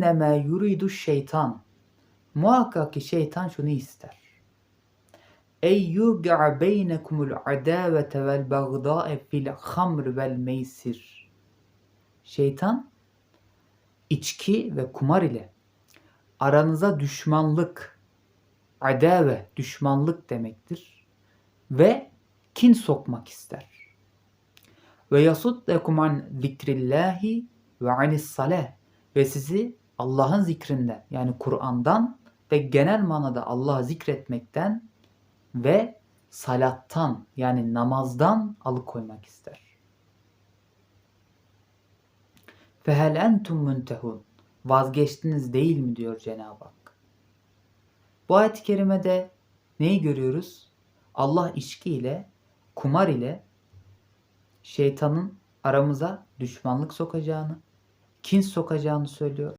İnnemâ yuridu şeytan. Muhakkak ki şeytan şunu ister. Ey yugi'a beynekumul adavete vel bagdâe fil hamr vel meysir. Şeytan içki ve kumar ile aranıza düşmanlık, adave, düşmanlık demektir. Ve kin sokmak ister. Ve yasuddekum an zikrillahi ve anis saleh ve sizi Allah'ın zikrinden yani Kur'an'dan ve genel manada Allah'ı zikretmekten ve salattan yani namazdan alıkoymak ister. Fehel entum muntehun vazgeçtiniz değil mi diyor Cenab-ı Hak. Bu ayet-i kerimede neyi görüyoruz? Allah içki ile, kumar ile şeytanın aramıza düşmanlık sokacağını, kin sokacağını söylüyor.